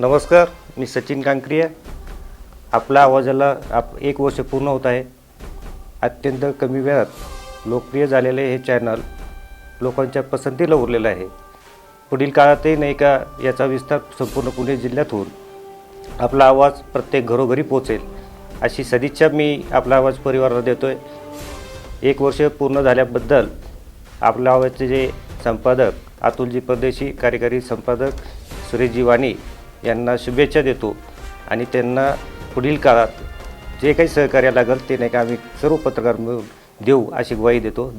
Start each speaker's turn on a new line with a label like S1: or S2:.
S1: नमस्कार मी सचिन कांक्रिया. आपला आवाजाला आप एक वर्ष पूर्ण होत आहे. अत्यंत कमी वेळात लोकप्रिय झालेले हे चॅनल लोकांच्या पसंतीला उरलेलं आहे. पुढील काळातही नाही का याचा विस्तार संपूर्ण पुणे जिल्ह्यात होऊन आपला आवाज प्रत्येक घरोघरी पोचेल अशी सदिच्छा मी आपला आवाज परिवाराला देतो आहे एक वर्ष पूर्ण झाल्याबद्दल आपल्या आवाजचे जे संपादक अतुलजी परदेशी कार्यकारी संपादक सुरेशजी वाणी यांना शुभेच्छा देतो आणि त्यांना पुढील काळात जे काही सहकार्य लागेल ते नाही का आम्ही सर्व पत्रकार मिळून देऊ अशी ग्वाही देतो.